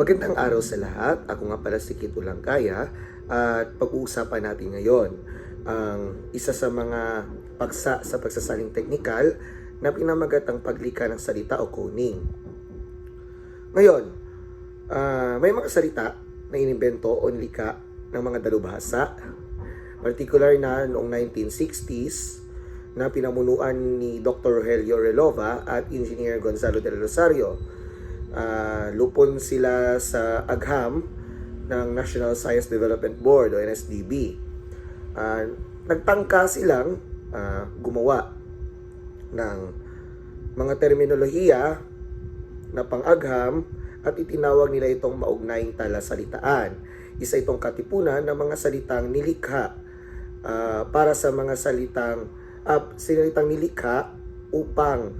Magandang araw sa lahat. Ako nga pala si Kito Langkaya at pag-uusapan natin ngayon ang isa sa mga paksa sa pagsasaling teknikal na pinamagat ang paglika ng salita o koning. Ngayon, ah, may mga salita na inimbento o nilika ng mga dalubhasa, particular na noong 1960s na pinamunuan ni Dr. Rogelio Relova at Engineer Gonzalo del Rosario. Ah, lupon sila sa agham ng National Science Development Board o NSDB. Ah, nagtangka silang ah, gumawa ng mga terminolohiya na pang-agham at itinawag nila itong maugnaying talasalitaan. Isa itong katipunan ng mga salitang nilikha ah, para sa mga salitang uh, salitang nilikha upang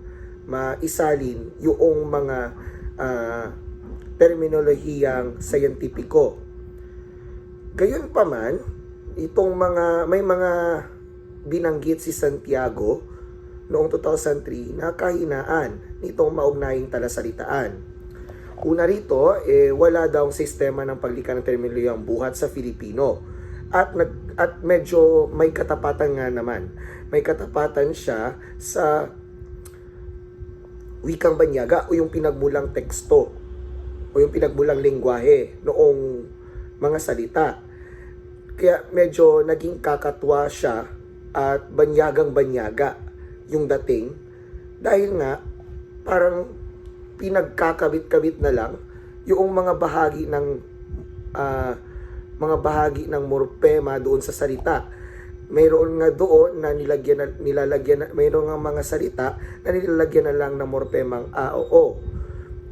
maisalin yung mga ah, terminolohiyang sayentipiko. Gayon pa man, itong mga may mga binanggit si Santiago noong 2003 na kahinaan nitong maugnaying talasalitaan. Una rito, eh, wala daw sistema ng paglika ng terminolohiyang buhat sa Filipino. At, nag, at medyo may katapatan nga naman. May katapatan siya sa wikang banyaga o yung pinagmulang teksto o yung pinagmulang lingwahe noong mga salita. Kaya medyo naging kakatwa siya at banyagang banyaga yung dating dahil nga parang pinagkakabit-kabit na lang yung mga bahagi ng ah, mga bahagi ng morpema doon sa salita. Mayroon nga doon na nilagyan na, nilalagyan na, mayroon nga mga salita na nilalagyan na lang ng morpemang a o o.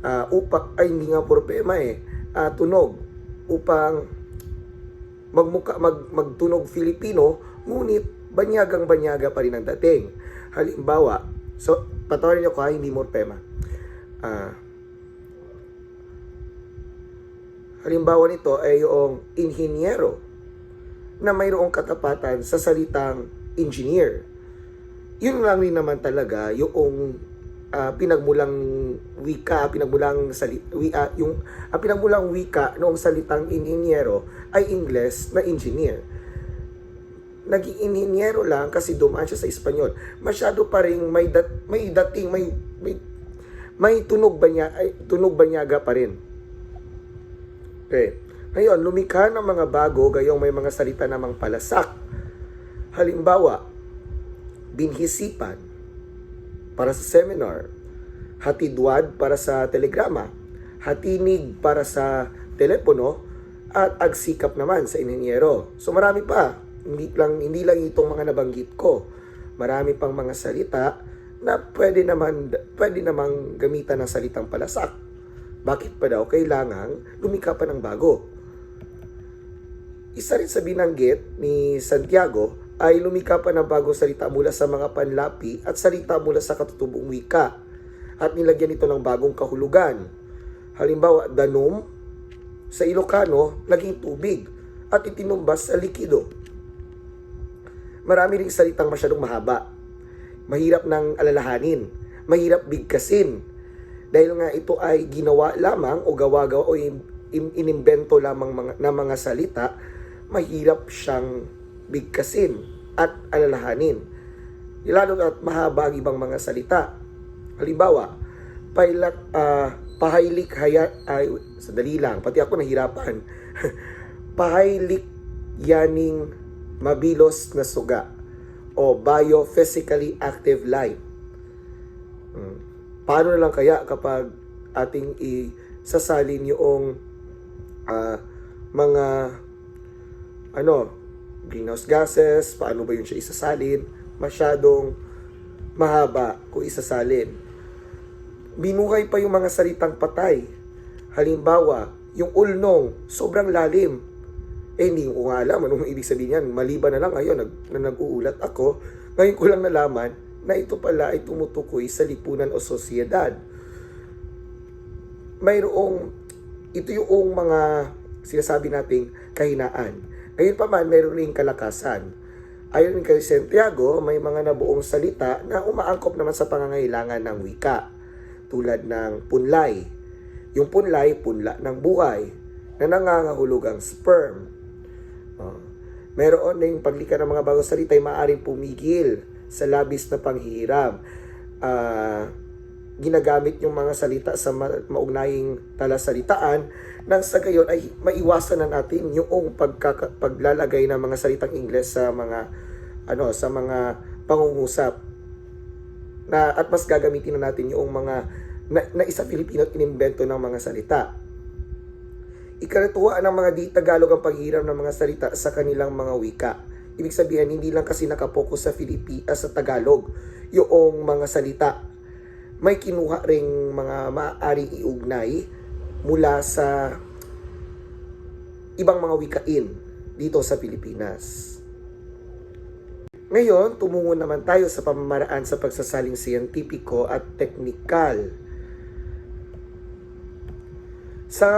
Ah, upa, ay hindi nga morpema eh, ah, tunog upang magmuka mag, magtunog Filipino ngunit banyagang banyaga pa rin ang dating. Halimbawa, so patawarin niyo ko ha, hindi morpema. Ah, halimbawa nito ay yung inhinyero na mayroong katapatan sa salitang engineer. Yun lang rin naman talaga yung ah, pinagmulang wika, pinagmulang sali, wi, ah, yung ang pinagmulang wika noong salitang inhinyero ay Ingles na engineer. Naging inhinyero lang kasi dumaan siya sa Espanyol. Masyado pa rin may dat, may dating may may, may tunog ba niya ay tunog banyaga pa rin. Okay. Ngayon, lumikha ng mga bago gayong may mga salita namang palasak. Halimbawa, binhisipan para sa seminar, hatidwad para sa telegrama, hatinig para sa telepono, at agsikap naman sa inhinyero. So marami pa, hindi lang, hindi lang itong mga nabanggit ko. Marami pang mga salita na pwede naman, pwede namang gamitan ng salitang palasak. Bakit pa daw kailangang lumikha pa ng bago? Isa rin sa binanggit ni Santiago ay lumika pa ng bagong salita mula sa mga panlapi at salita mula sa katutubong wika at nilagyan ito ng bagong kahulugan. Halimbawa, danom sa Ilocano naging tubig at itinumbas sa likido. Marami ring salitang masyadong mahaba. Mahirap ng alalahanin. Mahirap bigkasin. Dahil nga ito ay ginawa lamang o gawa-gawa o in- in- inimbento lamang mga, na mga salita, mahirap siyang bigkasin at alalahanin. Lalo at mahaba ang ibang mga salita. Halimbawa, pailak, ah, pahaylik haya, ay, sadali lang, pati ako nahirapan. pahaylik yaning mabilos na suga o biophysically active life. Hmm. Paano na lang kaya kapag ating isasalin yung ah, mga ano, greenhouse gases, paano ba yun siya isasalin? Masyadong mahaba kung isasalin. Binuhay pa yung mga salitang patay. Halimbawa, yung ulnong, sobrang lalim. Eh, hindi ko nga alam anong ibig sabihin yan. Maliban na lang ngayon, nag, na nag-uulat ako, ngayon ko lang nalaman na ito pala ay tumutukoy sa lipunan o sosyedad. Mayroong, ito yung mga sinasabi nating kahinaan. Ngayon pa man, mayroon ring kalakasan. Ayon kay Santiago, may mga nabuong salita na umaangkop naman sa pangangailangan ng wika, tulad ng punlay, Yung punlay, punla ng buhay na nangangahulugang sperm. Oh. Meron ding paglika ng mga bagong salita ay maaaring pumigil sa labis na panghihiram. Ah, ginagamit yung mga salita sa ma- maugnaying talasalitaan nang sa gayon ay maiwasan na natin yung pagkaka- paglalagay ng mga salitang Ingles sa mga ano sa mga pangungusap na at mas gagamitin na natin yung mga na, na isa Filipino at inimbento ng mga salita. Ikaratuwa ng mga di Tagalog ang paghiram ng mga salita sa kanilang mga wika. Ibig sabihin, hindi lang kasi nakapokus sa Filipi, ah, sa Tagalog yung mga salita. May kinuha ring mga maaaring iugnay mula sa ibang mga wikain dito sa Pilipinas. Ngayon, tumungo naman tayo sa pamamaraan sa pagsasaling siyentipiko at teknikal. Sa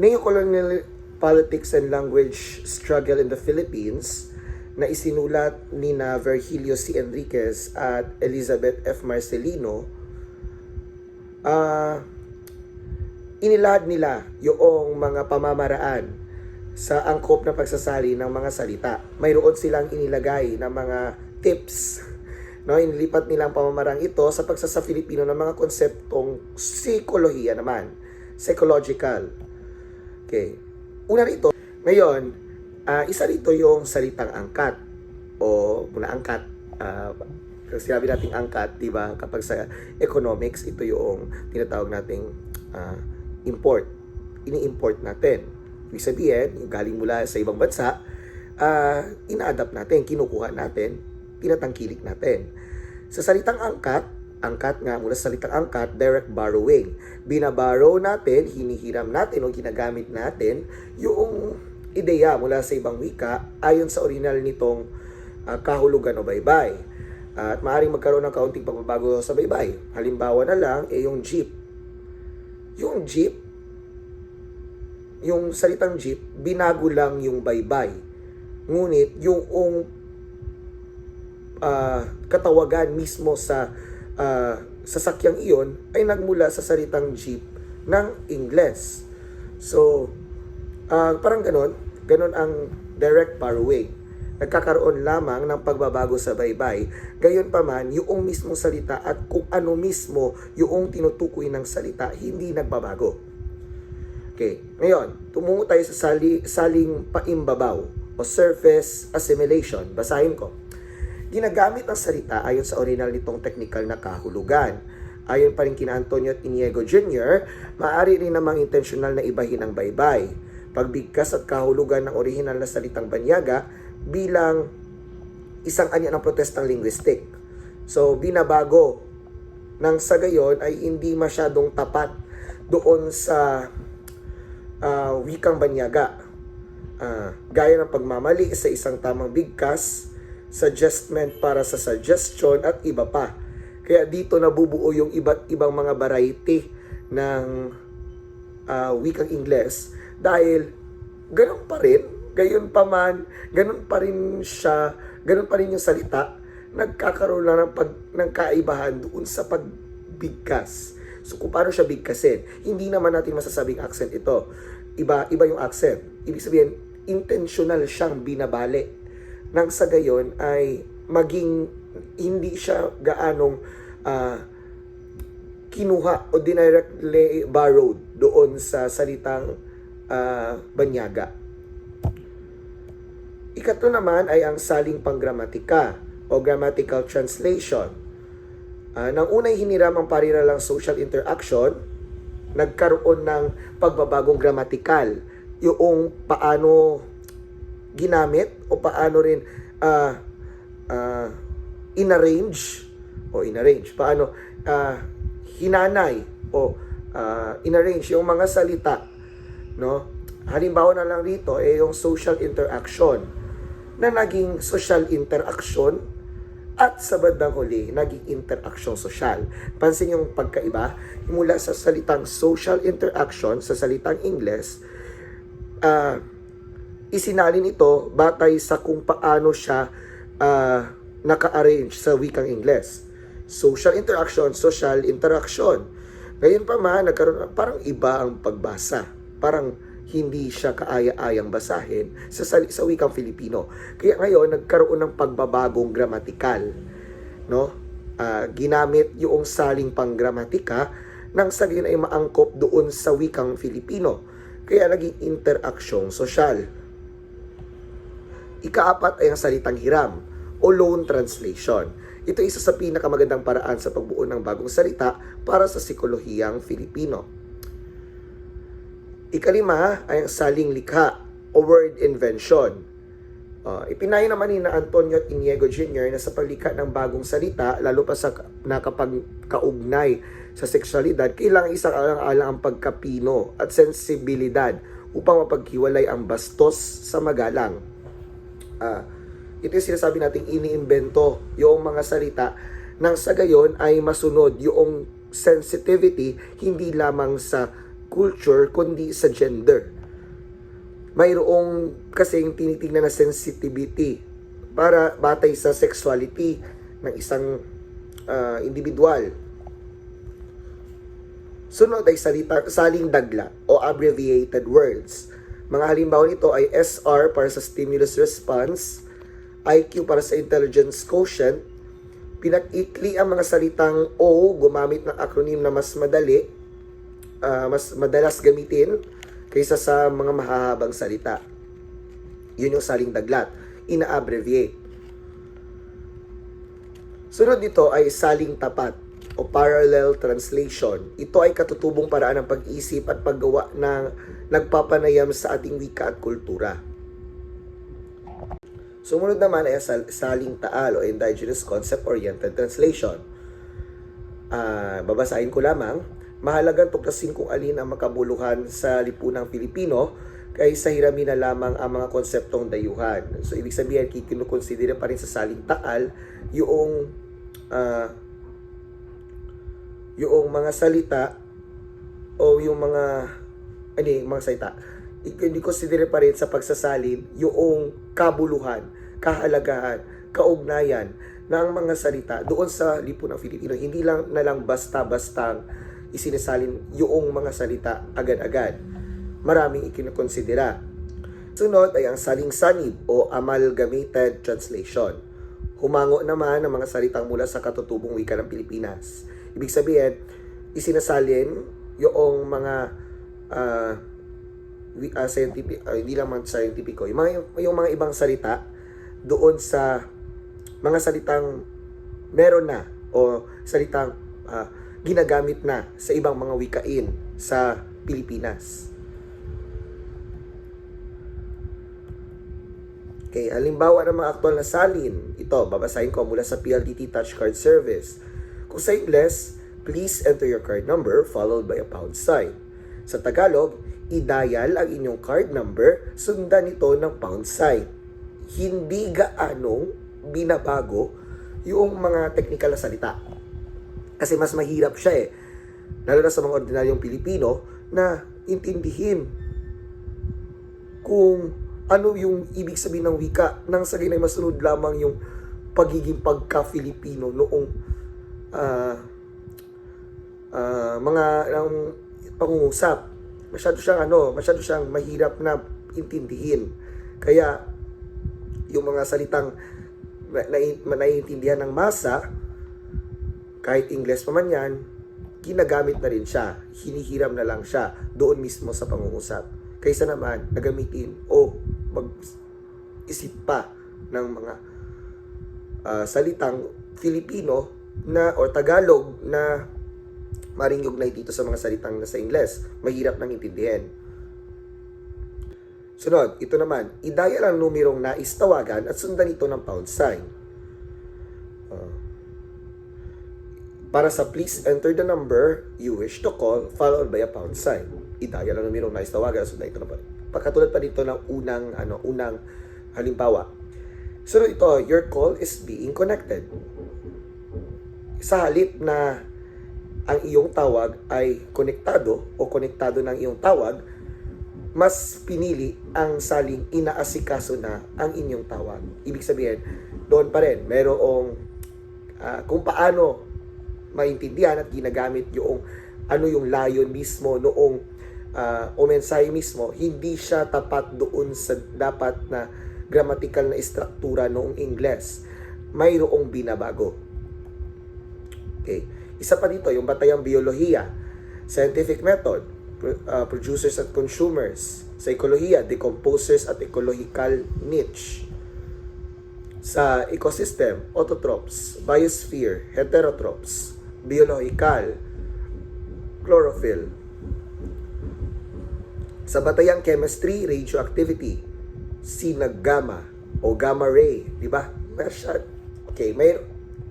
Neo-Colonial Politics and Language Struggle in the Philippines na isinulat ni na Virgilio C. Enriquez at Elizabeth F. Marcelino, ah inilahad nila yung mga pamamaraan sa angkop na pagsasali ng mga salita. Mayroon silang inilagay na mga tips. No, inilipat nila ang pamamarang ito sa pagsasa Filipino ng mga konseptong psikolohiya naman. Psychological. Okay. Una rito, ngayon, ah, isa rito yung salitang angkat o muna angkat. Uh, sinabi nating angkat, di ba? Kapag sa economics, ito yung tinatawag nating ah, import. Ini-import natin. Ibig sabihin, yung galing mula sa ibang bansa, ah, ina-adapt natin, kinukuha natin, tinatangkilik natin. Sa salitang angkat, angkat nga mula sa salitang angkat, direct borrowing. Binaborrow natin, hinihiram natin o ginagamit natin yung ideya mula sa ibang wika ayon sa original nitong ah, kahulugan o baybay. At maaaring magkaroon ng kaunting pagbabago sa baybay. Halimbawa na lang, eh yung jeep. Yung jeep, yung salitang jeep, binago lang yung baybay. Ngunit yung ah, katawagan mismo sa ah, sasakyang iyon ay nagmula sa salitang jeep ng Ingles. So, ah, parang ganon, ganon ang direct borrowing. Nagkakaroon lamang ng pagbabago sa baybay. Gayon pa man, yung mismong salita at kung ano mismo yung tinutukoy ng salita, hindi nagbabago. Okay, ngayon, tumungo tayo sa sali, saling paimbabaw o surface assimilation. Basahin ko. Ginagamit ang salita ayon sa original nitong technical na kahulugan. Ayon pa rin kina Antonio at Iniego Jr., maaari rin namang intentional na ibahin ang baybay. Pagbigkas at kahulugan ng original na salitang banyaga bilang isang anya ng protestang linguistic. So, binabago nang sa gayon ay hindi masyadong tapat doon sa ah, wikang banyaga. Ah, gaya ng pagmamali sa isang tamang bigkas, suggestment para sa suggestion at iba pa. Kaya dito nabubuo yung iba't ibang mga variety ng ah, wikang Ingles dahil ganun pa rin, gayon pa man, ganun pa rin siya, ganun pa rin yung salita, nagkakaroon lang ng, pag, ng kaibahan doon sa pagbigkas. So kung paano siya bigkasin, hindi naman natin masasabing accent ito. Iba, iba yung accent. Ibig sabihin, intentional siyang binabali. Nang sa gayon ay maging hindi siya gaanong ah, kinuha o directly borrowed doon sa salitang ah, banyaga. Ikatlo naman ay ang saling panggramatika o grammatical translation. Ah, nang unay hiniram ang pariralang social interaction, nagkaroon ng pagbabagong gramatikal. Yung paano ginamit o paano rin ah ah, inarrange o inarrange, paano ah, hinanay o ah, inarrange yung mga salita no halimbawa na lang rito eh yung social interaction na naging social interaction at sa bandang huli, naging interaction social. Pansin yung pagkaiba, mula sa salitang social interaction, sa salitang Ingles, ah isinalin ito batay sa kung paano siya ah, naka-arrange sa wikang Ingles. Social interaction, social interaction. Ngayon pa man, nagkaroon, parang iba ang pagbasa. Parang hindi siya kaaya-ayang basahin sa, sa wikang Filipino. Kaya ngayon, nagkaroon ng pagbabagong gramatikal. No? Ah, ginamit yung saling panggramatika nang sa ay maangkop doon sa wikang Filipino. Kaya naging interaksyong sosyal. Ikaapat ay ang salitang hiram o loan translation. Ito isa sa pinakamagandang paraan sa pagbuo ng bagong salita para sa psikolohiyang Filipino. Ikalima ay ang saling likha o word invention. Uh, ipinayo naman ni na Antonio Iniego Jr. na sa paglikha ng bagong salita, lalo pa sa nakapagkaugnay sa sexualidad, kailangan isang alang-alang ang pagkapino at sensibilidad upang mapaghiwalay ang bastos sa magalang. Ah, ito yung sinasabi nating iniimbento yung mga salita nang sa gayon ay masunod yung sensitivity hindi lamang sa culture kundi sa gender. Mayroong kasing tinitingnan na sensitivity para batay sa sexuality ng isang ah, individual. Sunod ay salita, saling dagla o abbreviated words. Mga halimbawa nito ay SR para sa stimulus response, IQ para sa intelligence quotient, pinag-ikli ang mga salitang O gumamit ng acronym na mas madali, ah, mas madalas gamitin kaysa sa mga mahahabang salita. Yun yung saling daglat. Ina-abbreviate. Sunod dito ay saling tapat o parallel translation. Ito ay katutubong paraan ng pag-isip at paggawa ng nagpapanayam sa ating wika at kultura. Sumunod naman ay sal- saling taal o indigenous concept-oriented translation. Ah, babasahin ko lamang, mahalagang tuklasin kung alin ang makabuluhan sa lipunang Pilipino kaysa hiramin na lamang ang mga konseptong dayuhan. So, ibig sabihin, kikinukonsidera pa rin sa saling taal yung ah, yung mga salita o yung mga ano mga salita hindi consider pa rin sa pagsasalin yung kabuluhan, kahalagahan, kaugnayan ng mga salita doon sa lipunan ng Filipino. Hindi lang na lang basta-bastang isinasalin yung mga salita agad-agad. Maraming ikinukonsidera. Sunod ay ang saling sanib o amalgamated translation. Humango naman ang mga salitang mula sa katutubong wika ng Pilipinas. Ibig sabihin, isinasalin yung mga wi- ah, scientific, ah, hindi lang man scientific yung mga, yung mga ibang salita doon sa mga salitang meron na o salitang ah, ginagamit na sa ibang mga wikain sa Pilipinas. Okay, halimbawa ng mga aktual na salin. Ito, babasahin ko mula sa PLDT Touch Card Service. Kung sa Ingles, please enter your card number followed by a pound sign. Sa Tagalog, i-dial ang inyong card number, sundan ito ng pound sign. Hindi gaano binabago yung mga technical na salita. Kasi mas mahirap siya eh. Lalo na sa mga ordinaryong Pilipino na intindihin kung ano yung ibig sabihin ng wika nang sa ganay masunod lamang yung pagiging pagka-Filipino noong ah ah, mga ng pangungusap. Masyado siyang ano, masyado siyang mahirap na intindihin. Kaya yung mga salitang na, na, naiintindihan ng masa, kahit Ingles pa man yan, ginagamit na rin siya. Hinihiram na lang siya doon mismo sa pangungusap. Kaysa naman, nagamitin o mag-isip pa ng mga ah, salitang Filipino na o Tagalog na maring ugnay dito sa mga salitang nasa Ingles. Mahirap nang intindihin. Sunod, ito naman, i-dial ang numerong nais tawagan at sundan ito ng pound sign. Para sa please enter the number you wish to call followed by a pound sign. I-dial ang numerong nais tawagan at sundan ito ng pound. Pagkatulad pa dito ng unang, ano, unang halimbawa. Sunod ito, your call is being connected. Sa halip na ang iyong tawag ay konektado o konektado ng iyong tawag, mas pinili ang saling inaasikaso na ang inyong tawag. Ibig sabihin, doon pa rin, merong ah, kung paano maintindihan at ginagamit yung ano yung layon mismo noong ah, o mensahe mismo, hindi siya tapat doon sa dapat na grammatical na istruktura noong Ingles. Mayroong binabago. Okay. Isa pa dito, yung batayang biolohiya, scientific method, uh, producers at consumers, sa ekolohiya, decomposers at ecological niche. Sa ecosystem, autotrophs, biosphere, heterotrophs, biological, chlorophyll. Sa batayang chemistry, radioactivity, sinag gamma o gamma ray, di ba? Siya. Okay, may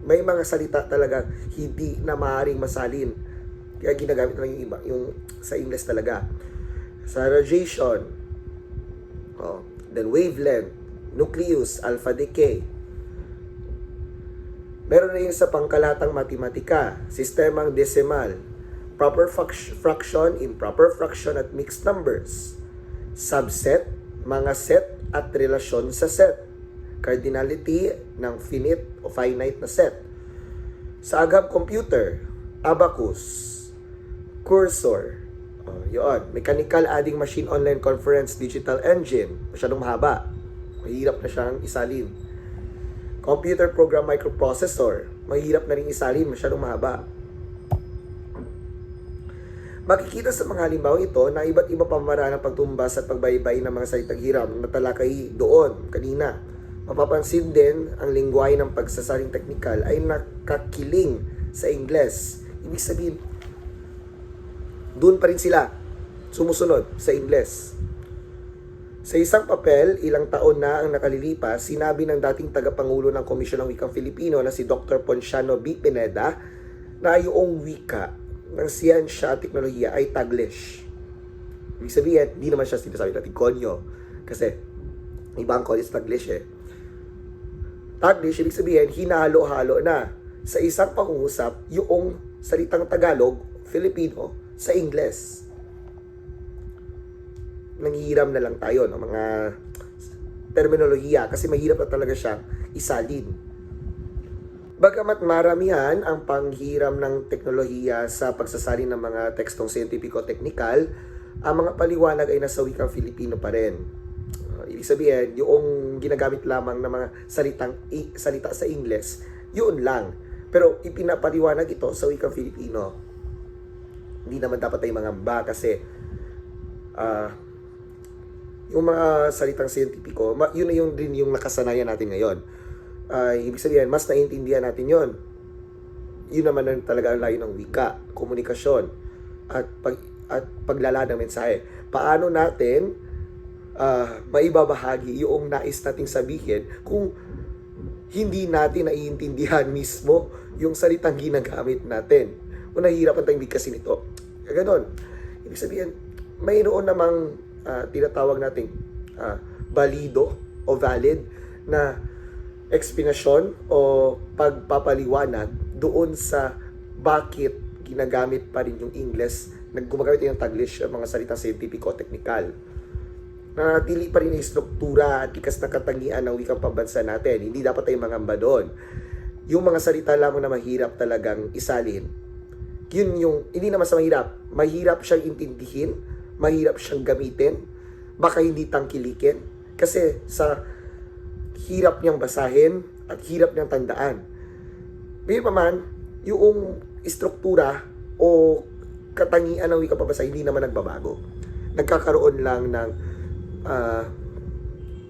may mga salita talaga hindi na maaaring masalin. Kaya ginagamit na lang yung iba, yung sa English talaga. Sa radiation, oh, then wavelength, nucleus, alpha decay. Meron yun sa pangkalatang matematika, sistemang decimal, proper frac- fraction, improper fraction at mixed numbers, subset, mga set at relasyon sa set, cardinality ng finite o finite na set. Sa agap computer, abacus, cursor, oh, yun, mechanical adding machine online conference digital engine, masyadong mahaba, mahirap na siyang isalin. Computer program microprocessor, mahirap na rin isalin, masyadong mahaba. Makikita sa mga halimbawa ito na iba't iba pamaraan ng pagtumbas at pagbaybay ng mga salitang hiram na talakay doon kanina. Mapapansin din ang lingwahe ng pagsasaling teknikal ay nakakiling sa Ingles. Ibig sabihin, doon pa rin sila sumusunod sa Ingles. Sa isang papel, ilang taon na ang nakalilipas, sinabi ng dating tagapangulo ng Komisyon ng Wikang Filipino na si Dr. Ponciano B. Pineda na yung wika ng siyensya at teknolohiya ay Taglish. Ibig sabihin, di naman siya sinasabi natin konyo. Kasi, iba ang konyo sa Taglish eh. Taglish, ibig sabihin, hinalo-halo na sa isang pangungusap yung salitang Tagalog, Filipino, sa Ingles. Nanghihiram na lang tayo ng mga terminolohiya kasi mahirap na talaga siyang isalin. Bagamat maramihan ang panghiram ng teknolohiya sa pagsasalin ng mga tekstong siyentipiko-teknikal, ang mga paliwanag ay nasa wikang Filipino pa rin. Uh, ibig sabihin, yung ginagamit lamang ng mga salitang i- salita sa Ingles, yun lang. Pero ipinapaliwanag ito sa wikang Filipino. Hindi naman dapat ay mga ba kasi ah, yung mga salitang siyentipiko, yun na yung din yung nakasanayan natin ngayon. Ay ibig sabihin, mas naiintindihan natin yon. Yun naman ang talaga ang layo ng wika, komunikasyon, at pag at paglala ng mensahe. Paano natin ah, maibabahagi yung nais nating sabihin kung hindi natin naiintindihan mismo yung salitang ginagamit natin. O nahihirapan tayong bigkasin ito. Ganon. Ibig sabihin, mayroon namang ah, tinatawag nating ah, balido o valid na explanation o pagpapaliwanag doon sa bakit ginagamit pa rin yung English nag gumagamit yung Taglish ang mga salitang scientifico technical nanatili pa rin yung struktura at likas na katangian ng wikang pambansa natin. Hindi dapat tayong mangamba doon. Yung mga salita lamang na mahirap talagang isalin, yun yung, hindi naman sa mahirap, mahirap siyang intindihin, mahirap siyang gamitin, baka hindi tangkilikin. Kasi sa hirap niyang basahin at hirap niyang tandaan. Ngayon pa man, yung istruktura o katangian ng wikang pabasa hindi naman nagbabago. Nagkakaroon lang ng ah,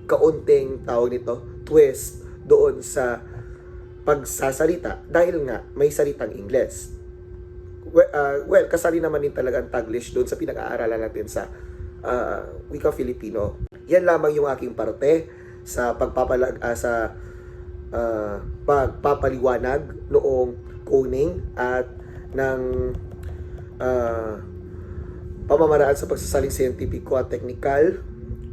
kaunting tawag nito, twist doon sa pagsasalita dahil nga may salitang Ingles. Well, ah, well kasali naman din talaga ang Taglish doon sa pinag-aaralan natin sa uh, wika Filipino. Yan lamang yung aking parte sa pagpapalag ah, sa ah, pagpapaliwanag noong koning at ng ah, pamamaraan sa pagsasaling siyentipiko at teknikal.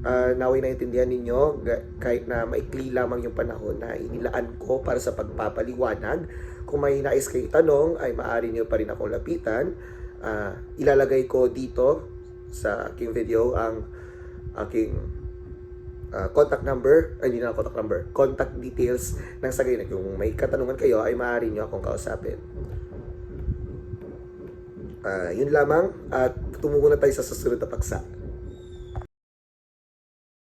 Uh, naway naintindihan ninyo kahit na maikli lamang yung panahon na inilaan ko para sa pagpapaliwanag. Kung may nais kayo tanong ay maaari niyo pa rin akong lapitan. Ah, ilalagay ko dito sa aking video ang aking ah, contact number, ay hindi na contact number, contact details ng sagay na kung may katanungan kayo ay maaari niyo akong kausapin. ah, yun lamang at tumungo na tayo sa susunod na paksa.